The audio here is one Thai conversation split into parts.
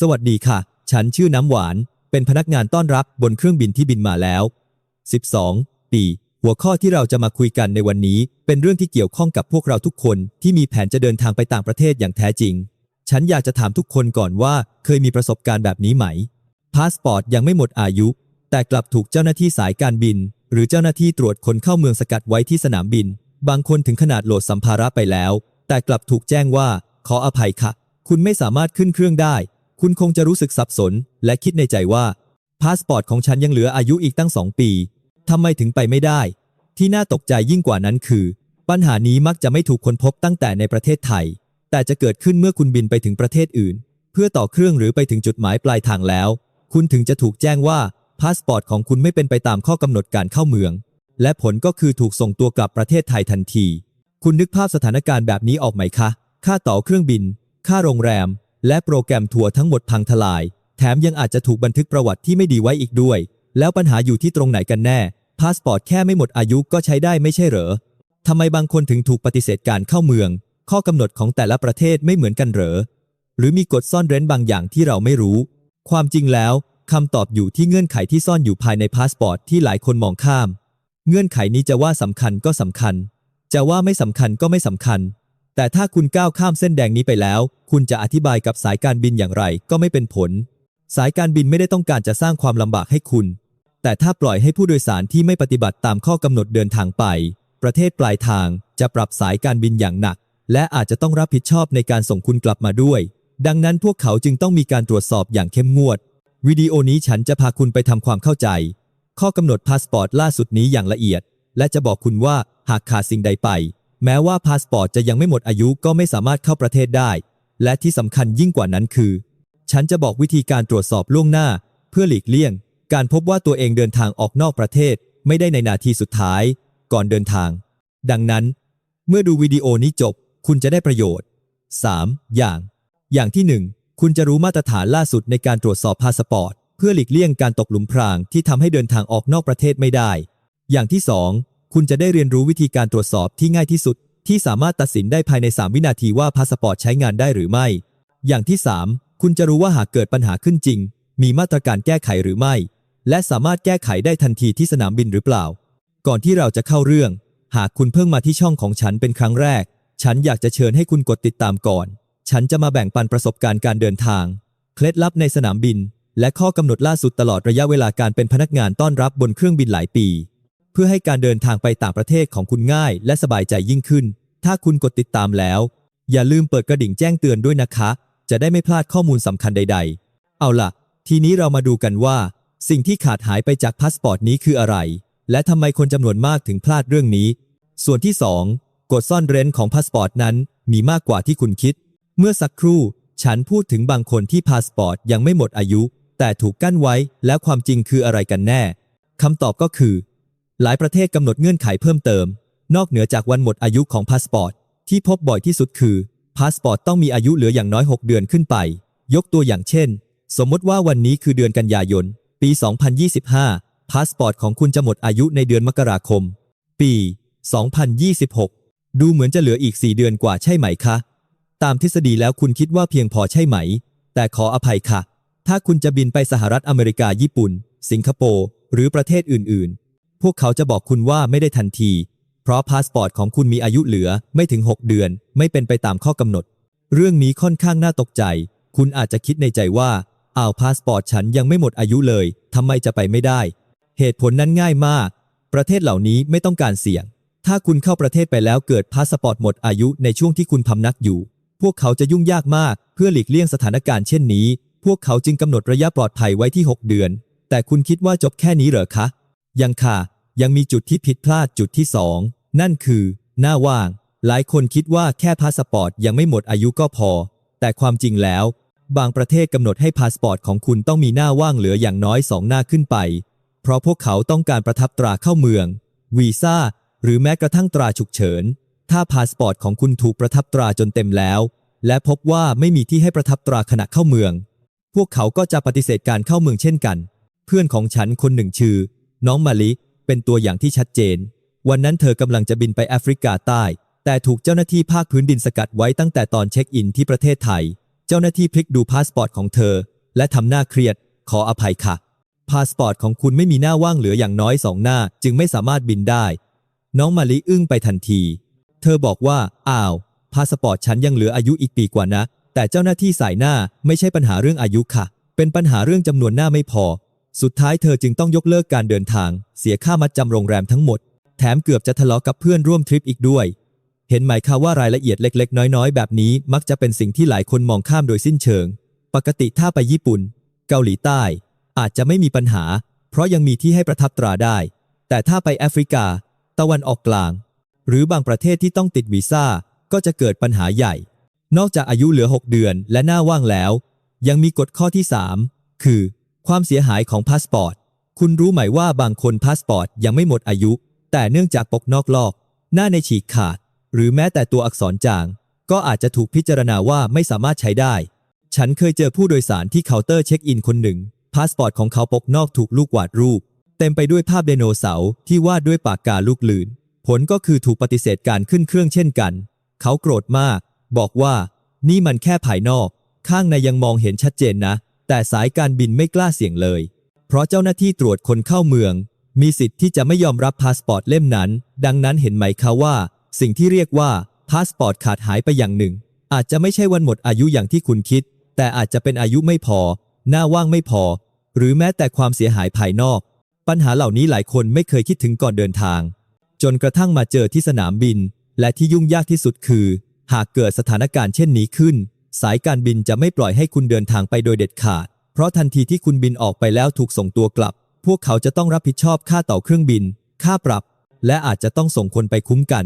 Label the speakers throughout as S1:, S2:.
S1: สวัสดีค่ะ ฉันชื่อน้ำหวาน เป็นพนักงานต้อนรับบนเครื่องบินที่บินมาแล้ว 12 ปี หัวข้อที่เราจะมาคุยกันในวันนี้ เป็นเรื่องที่เกี่ยวข้องกับพวกเราทุกคนที่มีแผนจะเดินทางไปต่างประเทศอย่างแท้จริง ฉันอยากจะถามทุกคนก่อนว่า เคยมีประสบการณ์แบบนี้ไหม พาสปอร์ตยังไม่หมดอายุ แต่กลับถูกเจ้าหน้าที่สายการบิน หรือเจ้าหน้าที่ตรวจคนเข้าเมืองสกัดไว้ที่สนามบิน บางคนถึงขนาดโหลดสัมภาระไปแล้ว แต่กลับถูกแจ้งว่า ขออภัยค่ะ คุณไม่สามารถขึ้นเครื่องได้ คุณคงจะรู้สึกสับสน และคิดในใจว่าพาสปอร์ตของฉันยังเหลืออายุอีกตั้งสองปีทำไมถึงไปไม่ได้ ที่น่าตกใจยิ่งกว่านั้นคือ ปัญหานี้มักจะไม่ถูกค้นพบตั้งแต่ในประเทศไทย แต่จะเกิดขึ้นเมื่อคุณบินไปถึงประเทศอื่น เพื่อต่อเครื่องหรือไปถึงจุดหมายปลายทางแล้ว คุณถึงจะถูกแจ้งว่าพาสปอร์ตของคุณไม่เป็นไปตามข้อกำหนดการเข้าเมือง และผลก็คือถูกส่งตัวกลับประเทศไทยทันที คุณนึกภาพสถานการณ์แบบนี้ออกไหมคะ ค่าต่อเครื่องบิน ค่าโรงแรม และโปรแกรมทัวร์ทั้งหมดพังทลาย แถมยังอาจจะถูกบันทึกประวัติที่ไม่ดีไว้อีกด้วย แล้วปัญหาอยู่ที่ตรงไหนกันแน่พาสปอร์ตแค่ไม่หมดอายุก็ใช้ได้ไม่ใช่เหรอทำไมบางคนถึงถูกปฏิเสธการเข้าเมือง ข้อกำหนดของแต่ละประเทศไม่เหมือนกันเหรอ หรือมีกฎซ่อนเร้นบางอย่างที่เราไม่รู้ ความจริงแล้วคำตอบอยู่ที่เงื่อนไขที่ซ่อนอยู่ภายในพาสปอร์ตที่หลายคนมองข้าม เงื่อนไขนี้จะว่าสำคัญก็สำคัญ จะว่าไม่สำคัญก็ไม่สำคัญ แต่ถ้าคุณก้าวข้ามเส้นแดงนี้ไปแล้ว คุณจะอธิบายกับสายการบินอย่างไรก็ไม่เป็นผล สายการบินไม่ได้ต้องการจะสร้างความลำบากให้คุณ แต่ถ้าปล่อยให้ผู้โดยสารที่ไม่ปฏิบัติตามข้อกำหนดเดินทางไป ประเทศปลายทางจะปรับสายการบินอย่างหนัก และอาจจะต้องรับผิดชอบในการส่งคุณกลับมาด้วย ดังนั้นพวกเขาจึงต้องมีการตรวจสอบอย่างเข้มงวด วิดีโอนี้ฉันจะพาคุณไปทำความเข้าใจ ข้อกำหนดพาสปอร์ตล่าสุดนี้อย่างละเอียด และจะบอกคุณว่าหากขาดสิ่งใดไป แม้ว่าพาสปอร์ตจะยังไม่หมดอายุก็ไม่สามารถเข้าประเทศได้ และที่สำคัญยิ่งกว่านั้นคือ ฉันจะบอกวิธีการตรวจสอบล่วงหน้า เพื่อหลีกเลี่ยง การพบว่าตัวเองเดินทางออกนอกประเทศ ไม่ได้ในนาทีสุดท้าย ก่อนเดินทาง ดังนั้น เมื่อดูวิดีโอนี้จบ คุณจะได้ประโยชน์ 3. อย่าง อย่างที่ 1 คุณจะรู้มาตรฐานล่าสุดในการตรวจสอบพาสปอร์ต เพื่อหลีกเลี่ยงการตกหลุมพรางที่ทำให้เดินทางออกนอกประเทศไม่ได้ อย่างที่ 2 คุณจะได้เรียนรู้วิธีการตรวจสอบที่ง่ายที่สุด ที่สามารถตัดสินได้ภายใน 3 วินาทีว่าพาสปอร์ตใช้งานได้หรือไม่ อย่างที่ 3 คุณจะรู้ว่าหากเกิดปัญหาขึ้นจริง มีมาตรการแก้ไขหรือไม่ และสามารถแก้ไขได้ทันทีที่สนามบินหรือเปล่า ก่อนที่เราจะเข้าเรื่อง หากคุณเพิ่งมาที่ช่องของฉันเป็นครั้งแรก ฉันอยากจะเชิญให้คุณกดติดตามก่อน ฉันจะมาแบ่งปันประสบการณ์การเดินทาง เคล็ดลับในสนามบิน และข้อกำหนดล่าสุดตลอดระยะเวลาการเป็นพนักงานต้อนรับบนเครื่องบินหลายปี เพื่อให้การเดินทางไปต่างประเทศของคุณง่าย และสบายใจยิ่งขึ้น ถ้าคุณกดติดตามแล้ว อย่าลืมเปิดกระดิ่งแจ้งเตือนด้วยนะคะ จะได้ไม่พลาดข้อมูลสำคัญใด ๆ เอาล่ะ ทีนี้เรามาดูกันว่า สิ่งที่ขาดหายไปจากพาสปอร์ตนี้คืออะไร และทำไมคนจำนวนมากถึงพลาดเรื่องนี้ ส่วนที่ 2กฎซ่อนเร้นของพาสปอร์ตนั้นมีมากกว่าที่คุณคิด เมื่อสักครู่ ฉันพูดถึงบางคนที่พาสปอร์ตยังไม่หมดอายุ แต่ถูกกั้นไว้ แล้วความจริงคืออะไรกันแน่คำตอบก็คือ หลายประเทศกำหนดเงื่อนไขเพิ่มเติม นอกเหนือจากวันหมดอายุของพาสปอร์ต ที่พบบ่อยที่สุดคือ พาสปอร์ตต้องมีอายุเหลืออย่างน้อย 6 เดือนขึ้นไป ยกตัวอย่างเช่น สมมติว่าวันนี้คือเดือนกันยายน ปี 2025 พาสปอร์ตของคุณจะหมดอายุในเดือนมกราคม ปี 2026 ดูเหมือนจะเหลืออีก 4 เดือนกว่าใช่ไหมคะ ตามทฤษฎีแล้วคุณคิดว่าเพียงพอใช่ไหม แต่ขออภัยค่ะ ถ้าคุณจะบินไปสหรัฐอเมริกาญี่ปุ่น สิงคโปร์หรือประเทศอื่น ๆ พวกเขาจะบอกคุณว่าไม่ได้ทันที เพราะพาสปอร์ตของคุณมีอายุเหลือไม่ถึง 6 เดือน ไม่เป็นไปตามข้อกำหนด เรื่องนี้ค่อนข้างน่าตกใจ คุณอาจจะคิดในใจว่าอ้าวพาสปอร์ตฉันยังไม่หมดอายุเลยทำไมจะไปไม่ได้ เหตุผลนั้นง่ายมาก ประเทศเหล่านี้ไม่ต้องการเสี่ยง ถ้าคุณเข้าประเทศไปแล้วเกิดพาสปอร์ตหมดอายุในช่วงที่คุณพำนักอยู่ พวกเขาจะยุ่งยากมากเพื่อหลีกเลี่ยงสถานการณ์เช่นนี้ พวกเขาจึงกำหนดระยะปลอดภัยไว้ที่ 6 เดือน แต่คุณคิดว่าจบแค่นี้เหรอคะ ยังค่ะ ยังมีจุดที่ผิดพลาดจุดที่ 2 นั่นคือ หน้าว่าง หลายคนคิดว่าแค่พาสปอร์ตยังไม่หมดอายุก็พอ แต่ความจริงแล้ว บางประเทศกำหนดให้พาสปอร์ตของคุณต้องมีหน้าว่างเหลืออย่างน้อยสองหน้าขึ้นไป เพราะพวกเขาต้องการประทับตราเข้าเมือง วีซ่า หรือแม้กระทั่งตราฉุกเฉิน ถ้าพาสปอร์ตของคุณถูกประทับตราจนเต็มแล้ว และพบว่าไม่มีที่ให้ประทับตราขณะเข้าเมือง พวกเขาก็จะปฏิเสธการเข้าเมืองเช่นกัน เพื่อนของฉันคนหนึ่งชื่อ น้องมาลิ เป็นตัวอย่างที่ชัดเจน วันนั้นเธอกำลังจะบินไปแอฟริกาใต้ แต่ถูกเจ้าหน้าที่ภาคพื้นดินสกัดไว้ตั้งแต่ตอนเช็คอินที่ประเทศไทยจจ้าหน้าที่พลิกดูพาสปอร์ตของเธอ และทำหน้าเครียด ขออภัยค่ะ พาสปอร์ตของคุณไม่มีหน้าว่างเหลืออย่างน้อยสองหน้า จึงไม่สามารถบินได้ น้องมาลิอึ้งไปทันที เธอบอกว่า อ้าว พาสปอร์ตฉันยังเหลืออายุอีกปีกว่านะ แต่เจ้าหน้าที่สายหน้าไม่ใช่ปัญหาเรื่องอายุค่ะ เป็นปัญหาเรื่องจำนวนหน้าไม่พอ สุดท้ายเธอจึงต้องยกเลิกการเดินทาง เสียค่ามัดจำโรงแรมทั้งหมด แถมเกือบจะทะเลาะกับเพื่อนร่วมทริปอีกด้วย เห็นไหมคะว่ารายละเอียดเล็ก ๆ น้อย ๆ แบบนี้มักจะเป็นสิ่งที่หลายคนมองข้ามโดยสิ้นเชิง ปกติถ้าไปญี่ปุ่น เกาหลีใต้ อาจจะไม่มีปัญหา เพราะยังมีที่ให้ประทับตราได้ แต่ถ้าไปแอฟริกา ตะวันออกกลาง หรือบางประเทศที่ต้องติดวีซ่าก็จะเกิดปัญหาใหญ่ นอกจากอายุเหลือ 6 เดือนและหน้าว่างแล้ว ยังมีกฎข้อที่ 3 คือ ความเสียหายของพาสปอร์ต คุณรู้ไหมว่าบางคนพาสปอร์ตยังไม่หมดอายุ แต่เนื่องจากปกนอกลอก หน้าในฉีกขาด หรือแม้แต่ตัวอักษรจาง ก็อาจจะถูกพิจารณาว่าไม่สามารถใช้ได้ ฉันเคยเจอผู้โดยสารที่เคาน์เตอร์เช็คอินคนหนึ่ง พาสปอร์ตของเขาปกนอกถูกลูกวาดรูป เต็มไปด้วยภาพไดโนเสาร์ที่วาดด้วยปากกาลูกลืนผลก็คือถูกปฏิเสธการขึ้นเครื่องเช่นกัน เขาโกรธมาก บอกว่า นี่มันแค่ภายนอก ข้างในยังมองเห็นชัดเจนนะ แต่สายการบินไม่กล้าเสี่ยงเลย เพราะเจ้าหน้าที่ตรวจคนเข้าเมือง มีสิทธิ์ที่จะไม่ยอมรับพาสปอร์ตเล่มนั้น ดังนั้นเห็นไหมคะว่า สิ่งที่เรียกว่าพาสปอร์ตขาดหายไปอย่างหนึ่ง อาจจะไม่ใช่วันหมดอายุอย่างที่คุณคิด แต่อาจจะเป็นอายุไม่พอ หน้าว่างไม่พอ หรือแม้แต่ความเสียหายภายนอก ปัญหาเหล่านี้หลายคนไม่เคยคิดถึงก่อนเดินทาง จนกระทั่งมาเจอที่สนามบิน และที่ยุ่งยากที่สุดคือ หากเกิดสถานการณ์เช่นนี้ขึ้น สายการบินจะไม่ปล่อยให้คุณเดินทางไปโดยเด็ดขาด เพราะทันทีที่คุณบินออกไปแล้วถูกส่งตัวกลับ พวกเขาจะต้องรับผิดชอบค่าต่อเครื่องบิน ค่าปรับ และอาจจะต้องส่งคนไปคุ้มกัน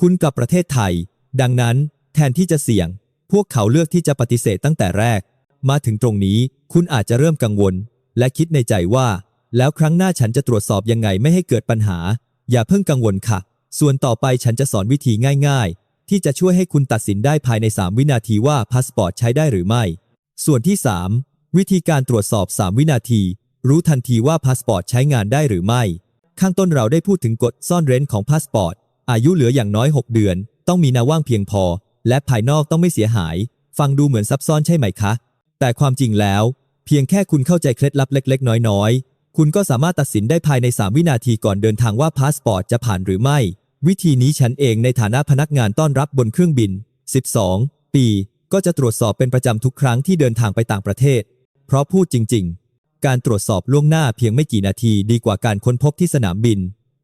S1: คุณกับประเทศไทย ดังนั้น แทนที่จะเสี่ยง พวกเขาเลือกที่จะปฏิเสธตั้งแต่แรก มาถึงตรงนี้ คุณอาจจะเริ่มกังวล และคิดในใจว่า แล้วครั้งหน้าฉันจะตรวจสอบยังไงไม่ให้เกิดปัญหา อย่าเพิ่งกังวลค่ะ ส่วนต่อไปฉันจะสอนวิธีง่าย ที่จะช่วยให้คุณตัดสินได้ภายใน 3 วินาทีว่าพาสปอร์ตใช้ได้หรือไม่ ส่วนที่ 3 วิธีการตรวจสอบ 3 วินาที รู้ทันทีว่าพาสปอร์ตใช้งานได้หรือไม่ ข้างต้นเราได้พูดถึงกฎซ่อนเร้นของพาสปอร์ต อายุเหลืออย่างน้อย 6 เดือน ต้องมีนาว่างเพียงพอ และภายนอกต้องไม่เสียหาย ฟังดูเหมือนซับซ้อนใช่ไหมคะ แต่ความจริงแล้ว เพียงแค่คุณเข้าใจเคล็ดลับเล็ก ๆ น้อยๆ คุณก็สามารถตัดสินได้ภายใน 3 วินาทีก่อนเดินทางว่าพาสปอร์ตจะผ่านหรือไม่ วิธีนี้ฉันเองในฐานะพนักงานต้อนรับบนเครื่องบิน 12 ปี ก็จะตรวจสอบเป็นประจำทุกครั้งที่เดินทางไปต่างประเทศ เพราะพูดจริง ๆ การตรวจสอบล่วงหน้าเพียงไม่กี่นาทีดีกว่าการค้นพบที่สนามบิน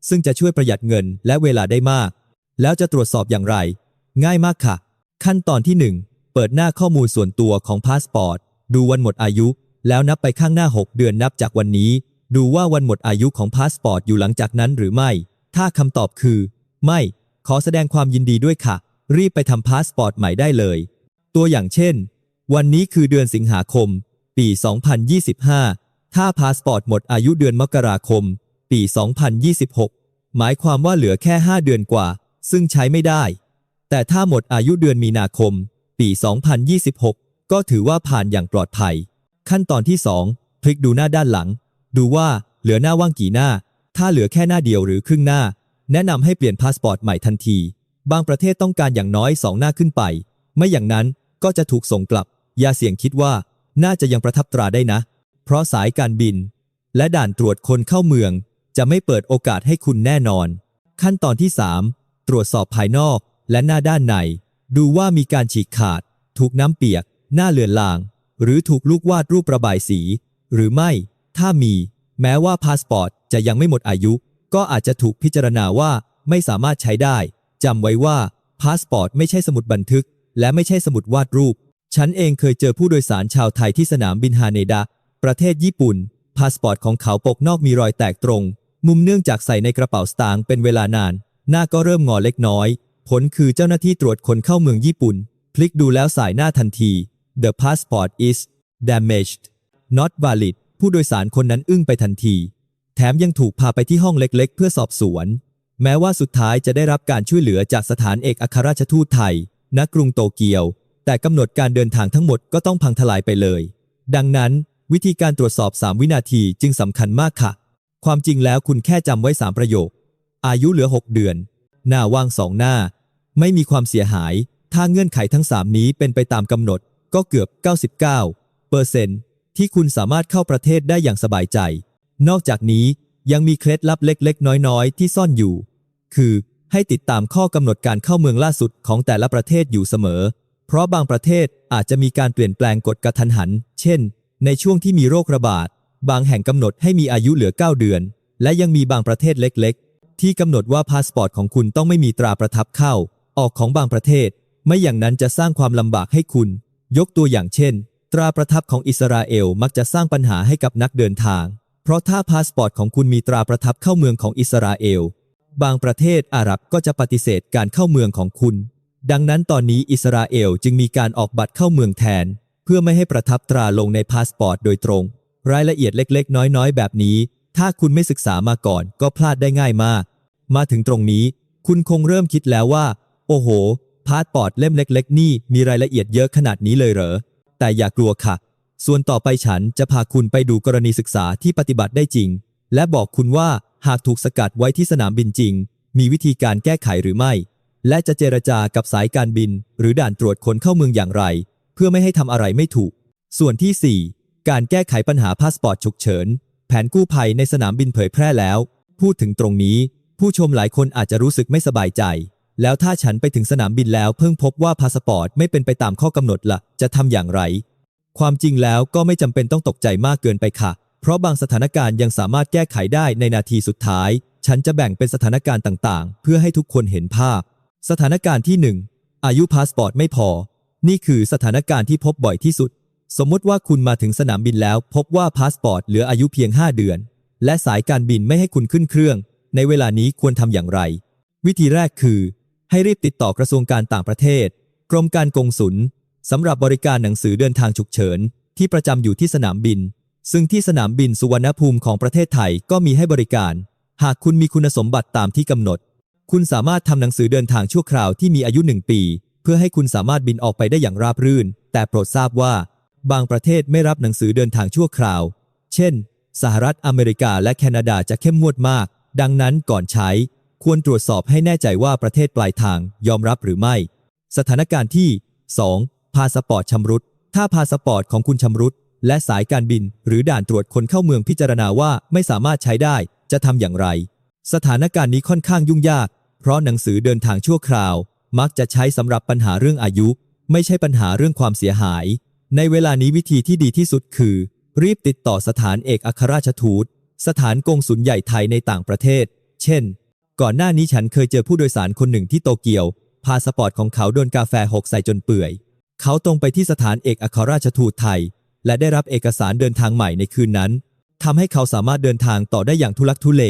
S1: ซึ่งจะช่วยประหยัดเงินและเวลาได้มาก แล้วจะตรวจสอบอย่างไร ง่ายมากค่ะ ขั้นตอนที่ 1 เปิดหน้าข้อมูลส่วนตัวของพาสปอร์ต ดูวันหมดอายุ แล้วนับไปข้างหน้า 6 เดือนนับจากวันนี้ ดูว่าวันหมดอายุของพาสปอร์ตอยู่หลังจากนั้นหรือไม่ ถ้าคำตอบคือ ไม่ ขอแสดงความยินดีด้วยค่ะ รีบไปทำพาสปอร์ตใหม่ได้เลย ตัวอย่างเช่น วันนี้คือเดือนสิงหาคม ปี 2025 ถ้าพาสปอร์ตหมดอายุเดือนมกราคม ปี 2026 หมายความว่าเหลือแค่ 5 เดือนกว่า ซึ่งใช้ไม่ได้ แต่ถ้าหมดอายุเดือนมีนาคม ปี 2026 ก็ถือว่าผ่านอย่างปลอดภัย ขั้นตอนที่ 2 พลิกดูหน้าด้านหลัง ดูว่าเหลือหน้าว่างกี่หน้า ถ้าเหลือแค่หน้าเดียวหรือครึ่งหน้า แนะนำให้เปลี่ยนพาสปอร์ตใหม่ทันที บางประเทศต้องการอย่างน้อย2หน้าขึ้นไป ไม่อย่างนั้นก็จะถูกส่งกลับ อย่าเสี่ยงคิดว่าน่าจะยังประทับตราได้นะ เพราะสายการบิน และด่านตรวจคนเข้าเมือง จะไม่เปิดโอกาสให้คุณแน่นอน ขั้นตอนที่ 3 ตรวจสอบภายนอกและหน้าด้านใน ดูว่ามีการฉีกขาด ถูกน้ำเปียก หน้าเลือนลาง หรือถูกลูกวาดรูประบายสี หรือไม่ ถ้ามี แม้ว่าพาสปอร์ตจะยังไม่หมดอายุ ก็อาจจะถูกพิจารณาว่าไม่สามารถใช้ได้จำไว้ว่าพาสปอร์ตไม่ใช่สมุดบันทึก และไม่ใช่สมุดวาดรูป ฉันเองเคยเจอผู้โดยสารชาวไทยที่สนามบินฮาเนดะ ประเทศญี่ปุ่น พาสปอร์ตของเขาปกนอกมีรอยแตกตรง มุมเนื่องจากใส่ในกระเป๋าสตางค์เป็นเวลานาน หน้าก็เริ่มงอเล็กน้อย ผลคือเจ้าหน้าที่ตรวจคนเข้าเมืองญี่ปุ่น พลิกดูแล้วสายหน้าทันที The passport is damaged not valid ผู้โดยสารคนนั้นอึ้งไปทันที แถมยังถูกพาไปที่ห้องเล็กๆ เพื่อสอบสวน แม้ว่าสุดท้ายจะได้รับการช่วยเหลือจากสถานเอกอัครราชทูตไทย ณ กรุงโตเกียว แต่กำหนดการเดินทางทั้งหมดก็ต้องพังทลายไปเลย ดังนั้น วิธีการตรวจสอบ 3 วินาทีจึงสำคัญมากค่ะ ความจริงแล้วคุณแค่จำไว้ 3 ประโยค อายุเหลือ 6 เดือน หน้าว่างสองหน้า ไม่มีความเสียหาย ถ้าเงื่อนไขทั้ง 3 นี้เป็นไปตามกำหนด ก็เกือบ 99เปอร์เซนที่คุณสามารถเข้าประเทศได้อย่างสบายใจ นอกจากนี้ยังมีเคล็ดลับเล็กๆ น้อยๆ ที่ซ่อนอยู่ คือให้ติดตามข้อกำหนดการเข้าเมืองล่าสุดของแต่ละประเทศอยู่เสมอ เพราะบางประเทศอาจจะมีการเปลี่ยนแปลงกฎกระทันหัน เช่น ในช่วงที่มีโรคระบาด บางแห่งกำหนดให้มีอายุเหลือ 9 เดือน และยังมีบางประเทศเล็กๆ ที่กำหนดว่าพาสปอร์ตของคุณต้องไม่มีตราประทับเข้า ออกของบางประเทศ ไม่อย่างนั้นจะสร้างความลำบากให้คุณ ยกตัวอย่างเช่น ตราประทับของอิสราเอลมักจะสร้างปัญหาให้กับนักเดินทาง เพราะถ้าพาสปอร์ตของคุณมีตราประทับเข้าเมืองของอิสราเอล บางประเทศอาหรับก็จะปฏิเสธการเข้าเมืองของคุณ ดังนั้นตอนนี้อิสราเอลจึงมีการออกบัตรเข้าเมืองแทน เพื่อไม่ให้ประทับตราลงในพาสปอร์ตโดยตรง รายละเอียดเล็ก ๆ น้อยๆ แบบนี้ ถ้าคุณไม่ศึกษามาก่อนก็พลาดได้ง่ายมาก มาถึงตรงนี้ คุณคงเริ่มคิดแล้วว่า โอ้โหพาสปอร์ตเล่มเล็ก ๆ นี่มีรายละเอียดเยอะขนาดนี้เลยเหรอแต่อย่ากลัวค่ะ ส่วนต่อไปฉันจะพาคุณไปดูกรณีศึกษาที่ปฏิบัติได้จริง และบอกคุณว่าหากถูกสกัดไว้ที่สนามบินจริง มีวิธีการแก้ไขหรือไม่ และจะเจรจากับสายการบิน หรือด่านตรวจคนเข้าเมืองอย่างไร เพื่อไม่ให้ทำอะไรไม่ถูก ส่วนที่ 4 การแก้ไขปัญหาพาสปอร์ตฉุกเฉิน แผนกู้ภัยในสนามบินเผยแพร่แล้ว พูดถึงตรงนี้ ผู้ชมหลายคนอาจจะรู้สึกไม่สบายใจ แล้วถ้าฉันไปถึงสนามบินแล้วเพิ่งพบว่าพาสปอร์ตไม่เป็นไปตามข้อกำหนดละจะทำอย่างไร ความจริงแล้วก็ไม่จำเป็นต้องตกใจมากเกินไปค่ะ เพราะบางสถานการณ์ยังสามารถแก้ไขได้ในนาทีสุดท้าย ฉันจะแบ่งเป็นสถานการณ์ต่างๆ เพื่อให้ทุกคนเห็นภาพ สถานการณ์ที่ 1 อายุพาสปอร์ตไม่พอ นี่คือสถานการณ์ที่พบบ่อยที่สุด สมมติว่าคุณมาถึงสนามบินแล้ว พบว่าพาสปอร์ตเหลืออายุเพียง 5 เดือน และสายการบินไม่ให้คุณขึ้นเครื่อง ในเวลานี้ควรทำอย่างไร วิธีแรกคือ ให้รีบติดต่อกระทรวงการต่างประเทศ กรมการกงสุล สำหรับบริการหนังสือเดินทางฉุกเฉิน ที่ประจำอยู่ที่สนามบิน ซึ่งที่สนามบินสุวรรณภูมิของประเทศไทยก็มีให้บริการ หากคุณมีคุณสมบัติตามที่กำหนด คุณสามารถทำหนังสือเดินทางชั่วคราวที่มีอายุหนึ่งปี เพื่อให้คุณสามารถบินออกไปได้อย่างราบรื่น แต่โปรดทราบว่า บางประเทศไม่รับหนังสือเดินทางชั่วคราว เช่น สหรัฐอเมริกาและแคนาดาจะเข้มงวดมาก ดังนั้นก่อนใช้ ควรตรวจสอบให้แน่ใจว่าประเทศปลายทางยอมรับหรือไม่ สถานการณ์ที่ 2. พาสปอร์ตชำรุด ถ้าพาสปอร์ตของคุณชำรุด และสายการบิน หรือด่านตรวจคนเข้าเมืองพิจารณาว่าไม่สามารถใช้ได้ จะทำอย่างไร สถานการณ์นี้ค่อนข้างยุ่งยาก เพราะหนังสือเดินทางชั่วคราว มักจะใช้สำหรับปัญหาเรื่องอายุ ไม่ใช่ปัญหาเรื่องความเสียหาย ในเวลานี้วิธีที่ดีที่สุดคือ รีบติดต่อสถานเอกอัครราชทูต สถานกงสุลใหญ่ไทยในต่างประเทศ เช่น ก่อนหน้านี้ฉันเคยเจอผู้โดยสารคนหนึ่งที่โตเกียว พาสปอร์ตของเขาโดนกาแฟหกใส่จนเปื่อย เขาตรงไปที่สถานเอกอัครราชทูตไทย และได้รับเอกสารเดินทางใหม่ในคืนนั้นทำให้เขาสามารถเดินทางต่อได้อย่างทุลักทุเล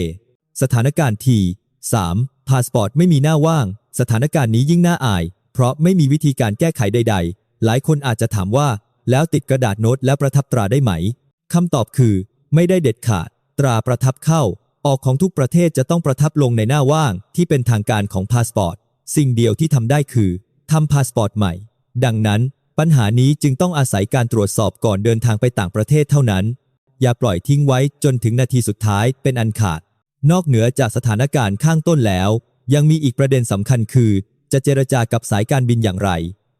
S1: สถานการณ์ที่ 3. พาสปอร์ตไม่มีหน้าว่าง สถานการณ์นี้ยิ่งน่าอาย เพราะไม่มีวิธีการแก้ไขใด ๆ หลายคนอาจจะถามว่า แล้วติดกระดาษโน้ตและประทับตราได้ไหมคำตอบคือ ไม่ได้เด็ดขาด ตราประทับเข้า ออกของทุกประเทศจะต้องประทับลงในหน้าว่าง ที่เป็นทางการของพาสปอร์ต สิ่งเดียวที่ทำได้คือทำพาสปอร์ตใหม่ ดังนั้น ปัญหานี้จึงต้องอาศัยการตรวจสอบก่อนเดินทางไปต่างประเทศเท่านั้น อย่าปล่อยทิ้งไว้จนถึงนาทีสุดท้ายเป็นอันขาด นอกเหนือจากสถานการณ์ข้างต้นแล้ว ยังมีอีกประเด็นสำคัญคือ จะเจรจากับสายการบินอย่างไร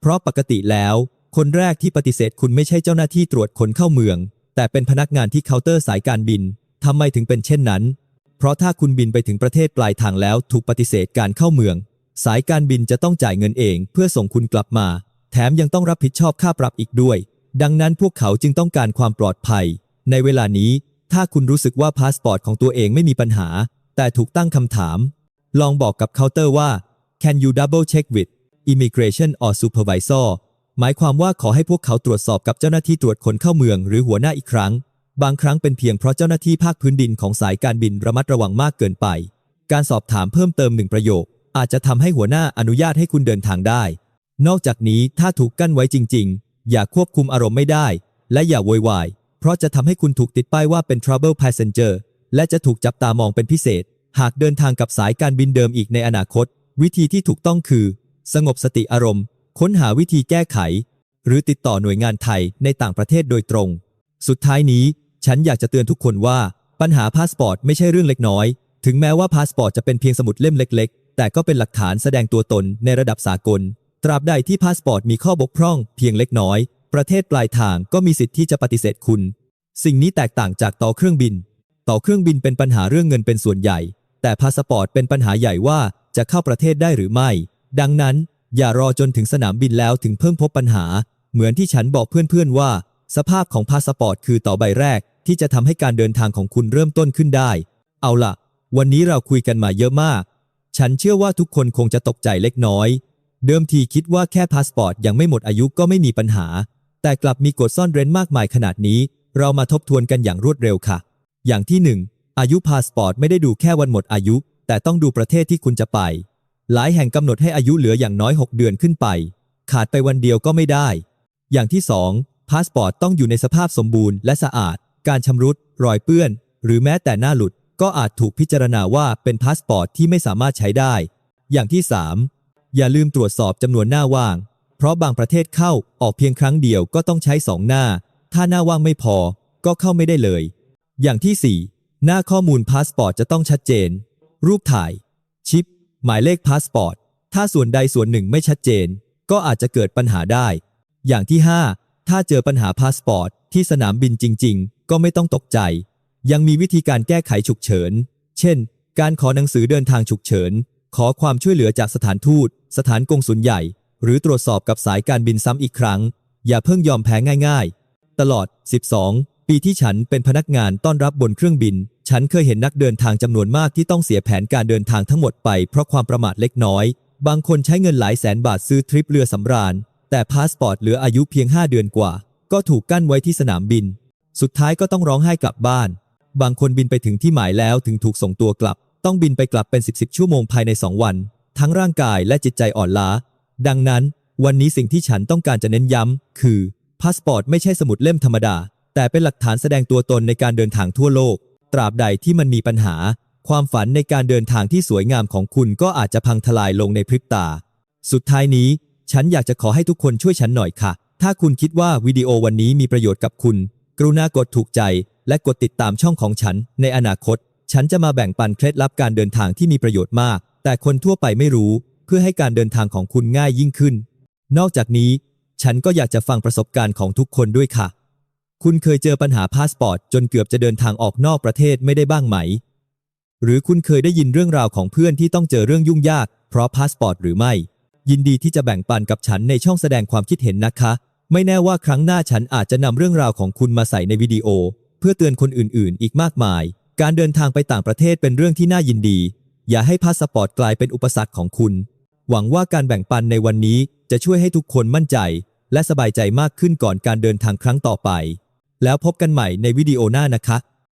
S1: เพราะปกติแล้ว คนแรกที่ปฏิเสธคุณไม่ใช่เจ้าหน้าที่ตรวจคนเข้าเมือง แต่เป็นพนักงานที่เคาน์เตอร์สายการบินทำไมถึงเป็นเช่นนั้น เพราะถ้าคุณบินไปถึงประเทศปลายทางแล้วถูกปฏิเสธการเข้าเมือง สายการบินจะต้องจ่ายเงินเองเพื่อส่งคุณกลับมา แถมยังต้องรับผิดชอบค่าปรับอีกด้วย ดังนั้นพวกเขาจึงต้องการความปลอดภัย ในเวลานี้ ถ้าคุณรู้สึกว่าพาสปอร์ตของตัวเองไม่มีปัญหา แต่ถูกตั้งคำถาม ลองบอกกับเคาน์เตอร์ว่า can you double check with immigration or supervisor หมายความว่าขอให้พวกเขาตรวจสอบกับเจ้าหน้าที่ตรวจคนเข้าเมืองหรือหัวหน้าอีกครั้ง บางครั้งเป็นเพียงเพราะเจ้าหน้าที่ภาคพื้นดินของสายการบินระมัดระวังมากเกินไป การสอบถามเพิ่มเติมหนึ่งประโยค อาจจะทำให้หัวหน้าอนุญาตให้คุณเดินทางได้ นอกจากนี้ถ้าถูกกั้นไว้จริง ๆ อย่าควบคุมอารมณ์ไม่ได้ และอย่าโวยวาย เพราะจะทำให้คุณถูกติดป้ายว่าเป็น trouble passenger และจะถูกจับตามองเป็นพิเศษ หากเดินทางกับสายการบินเดิมอีกในอนาคต วิธีที่ถูกต้องคือ สงบสติอารมณ์ ค้นหาวิธีแก้ไข หรือติดต่อหน่วยงานไทยในต่างประเทศโดยตรง สุดท้ายนี้ ฉันอยากจะเตือนทุกคนว่า ปัญหาพาสปอร์ตไม่ใช่เรื่องเล็กน้อย ถึงแม้ว่าพาสปอร์ตจะเป็นเพียงสมุดเล่มเล็ก ๆ แต่ก็เป็นหลักฐานแสดงตัวตนในระดับสากล ตราบใดที่พาสปอร์ตมีข้อบกพร่องเพียงเล็กน้อยปประเทศปลายทางก็มีสิทธิ์ที่จะปฏิเสธคุณ สิ่งนี้แตกต่างจากต่อเครื่องบิน ต่อเครื่องบินเป็นปัญหาเรื่องเงินเป็นส่วนใหญ่ แต่พาสปอร์ตเป็นปัญหาใหญ่ว่าจะเข้าประเทศได้หรือไม่ ดังนั้น อย่ารอจนถึงสนามบินแล้วถึงเพิ่งพบปัญหา เหมือนที่ฉันบอกเพื่อนๆว่า สภาพของพาสปอร์ตคือต่อใบแรก ที่จะทำให้การเดินทางของคุณเริ่มต้นขึ้นได้ เอาล่ะ วันนี้เราคุยกันมาเยอะมาก ฉันเชื่อว่าทุกคนคงจะตกใจเล็กน้อย เดิมทีคิดว่าแค่พาสปอร์ตยังไม่หมดอายุก็ไม่มีปัญหา แต่กลับมีกฎซ่อนเร้นมากมายขนาดนี้ เรามาทบทวนกันอย่างรวดเร็วค่ะ อย่างที่หนึ่งอายุพาสปอร์ตไม่ได้ดูแค่วันหมดอายุ แต่ต้องดูประเทศที่คุณจะไป หลายแห่งกำหนดให้อายุเหลืออย่างน้อย 6 เดือนขึ้นไป ขาดไปวันเดียวก็ไม่ได้ อย่างที่สองพาสปอร์ตต้องอยู่ในสภาพสมบูรณ์และสะอาด การชำรุด รอยเปื้อน หรือแม้แต่หน้าหลุดก็อาจถูกพิจารณาว่าเป็นพาสปอร์ตที่ไม่สามารถใช้ได้ อย่างที่ 3 อย่าลืมตรวจสอบจำนวนหน้าว่าง เพราะบางประเทศเข้าออกเพียงครั้งเดียวก็ต้องใช้สองหน้า ถ้าหน้าว่างไม่พอก็เข้าไม่ได้เลย อย่างที่ 4 หน้าข้อมูลพาสปอร์ตจะต้องชัดเจน รูปถ่าย ชิป หมายเลขพาสปอร์ต ถ้าส่วนใดส่วนหนึ่งไม่ชัดเจน ก็อาจจะเกิดปัญหาได้ อย่างที่ 5 ถ้าเจอปัญหาพาสปอร์ตที่สนามบินจริง ๆ ก็ไม่ต้องตกใจ ยังมีวิธีการแก้ไขฉุกเฉิน เช่น การขอหนังสือเดินทางฉุกเฉิน ขอความช่วยเหลือจากสถานทูต สถานกงสุลใหญ่ หรือตรวจสอบกับสายการบินซ้ำอีกครั้ง อย่าเพิ่งยอมแพ้ง่ายๆ ตลอด 12 ปีที่ฉันเป็นพนักงานต้อนรับบนเครื่องบิน ฉันเคยเห็นนักเดินทางจำนวนมากที่ต้องเสียแผนการเดินทางทั้งหมดไปเพราะความประมาทเล็กน้อย บางคนใช้เงินหลายแสนบาทซื้อทริปเรือสำราญ แต่พาสปอร์ตเหลืออายุเพียง 5 เดือนกว่า ก็ถูกกั้นไว้ที่สนามบิน สุดท้ายก็ต้องร้องไห้กลับบ้าน บางคนบินไปถึงที่หมายแล้วถึงถูกส่งตัวกลับ ต้องบินไปกลับเป็น 10บสชั่วโมงภายใน 2 วัน ทั้งร่างกายและจิตใจอ่อนล้า ดังนั้น วันนี้สิ่งที่ฉันต้องการจะเน้นย้ำ คือ พาสปอร์ตไม่ใช่สมุดเล่มธรรมดา แต่เป็นหลักฐานแสดงตัวตนในการเดินทางทั่วโลก ตราบใดที่มันมีปัญหา ความฝันในการเดินทางที่สวยงามของคุณก็อาจจะพังทลายลงในพริบตา สุดท้ายนี้ ฉันอยากจะขอให้ทุกคนช่วยฉันหน่อยค่ะ ถ้าคุณคิดว่าวิดีโอวันนี้มีประโยชน์กับคุณ กรุณากดถูกใจ และกดติดตามช่องของฉัน ในอนาคต ฉันจะมาแบ่งปันเคล็ดลับการเดินทางที่มีประโยชน์มาก แต่คนทั่วไปไม่รู้เพื่อให้การเดินทางของคุณง่ายยิ่งขึ้น นอกจากนี้ ฉันก็อยากจะฟังประสบการณ์ของทุกคนด้วยค่ะ คุณเคยเจอปัญหาพาสปอร์ต จนเกือบจะเดินทางออกนอกประเทศไม่ได้บ้างไหม หรือคุณเคยได้ยินเรื่องราวของเพื่อนที่ต้องเจอเรื่องยุ่งยาก เพราะพาสปอร์ตหรือไม่ ยินดีที่จะแบ่งปันกับฉันในช่องแสดงความคิดเห็นนะคะ ไม่แน่ว่าครั้งหน้าฉันอาจจะนำเรื่องราวของคุณมาใส่ในวิดีโอ เพื่อเตือนคนอื่นๆ อีกมากมาย การเดินทางไปต่างประเทศเป็นเรื่องที่น่ายินดี อย่าให้พาสปอร์ตกลายเป็นอุปสรรคของคุณ หวังว่าการแบ่งปันในวันนี้จะช่วยให้ทุกคนมั่นใจ และสบายใจมากขึ้นก่อนการเดินทางครั้งต่อไป แล้วพบกันใหม่ในวิดีโอหน้านะคะ